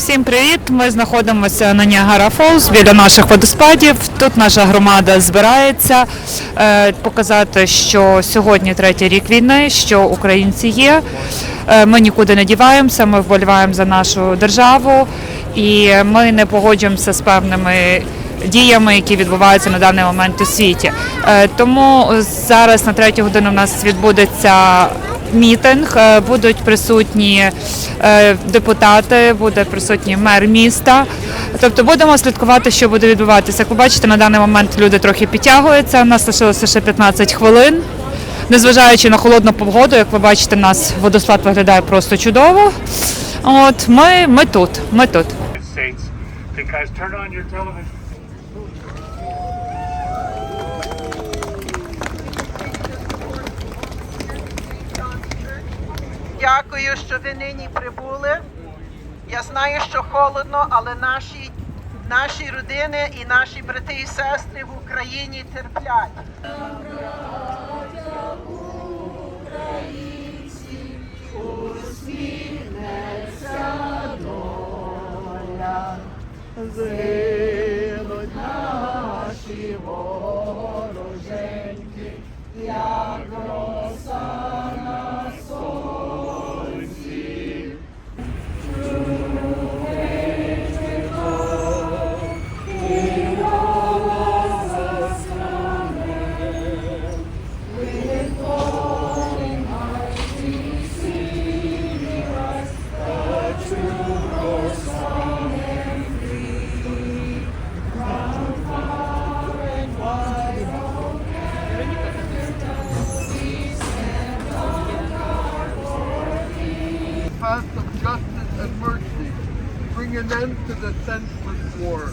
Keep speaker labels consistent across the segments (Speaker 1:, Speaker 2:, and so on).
Speaker 1: Всім привіт! Ми знаходимося на Ніагара Фолз біля наших водоспадів. Тут наша громада збирається е, показати, що сьогодні третій рік війни, що українці є. Е, Ми нікуди не діваємося, ми вболіваємо за нашу державу і ми не погоджуємося з певними діями, які відбуваються на даний момент у світі. Е, Тому зараз на третю годину в нас відбудеться мітинг. Е, Будуть присутні е, депутати, буде присутній мер міста. Тобто будемо слідкувати, що буде відбуватися. Як ви бачите, на даний момент люди трохи підтягуються. У нас лишилося ще 15 хвилин. Незважаючи на холодну погоду, як ви бачите, нас водоспад виглядає просто чудово. От ми, ми тут. Ми тут.
Speaker 2: Дякую, що ви нині прибули. Я знаю, що холодно, але наші, наші родини і наші брати і сестри в Україні терплять.
Speaker 3: path bring an end to the senseless war,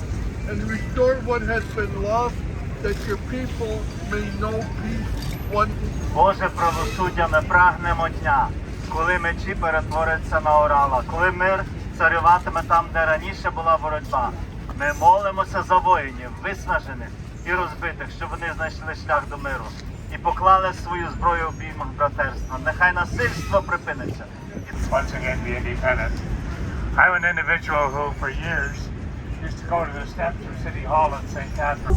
Speaker 3: and restore what has been lost, that your people may know peace once
Speaker 4: Боже правосуддя, ми прагнемо дня, коли мечі перетворяться на орала, коли мир царюватиме там, де раніше була боротьба. Ми молимося за воїнів, виснажених і розбитих, щоб вони знайшли шлях до миру і поклали свою зброю в обіймах братерства. Нехай насильство припиниться.
Speaker 5: I'm an individual who, for years, used to go to the steps of City Hall in St. Catharines.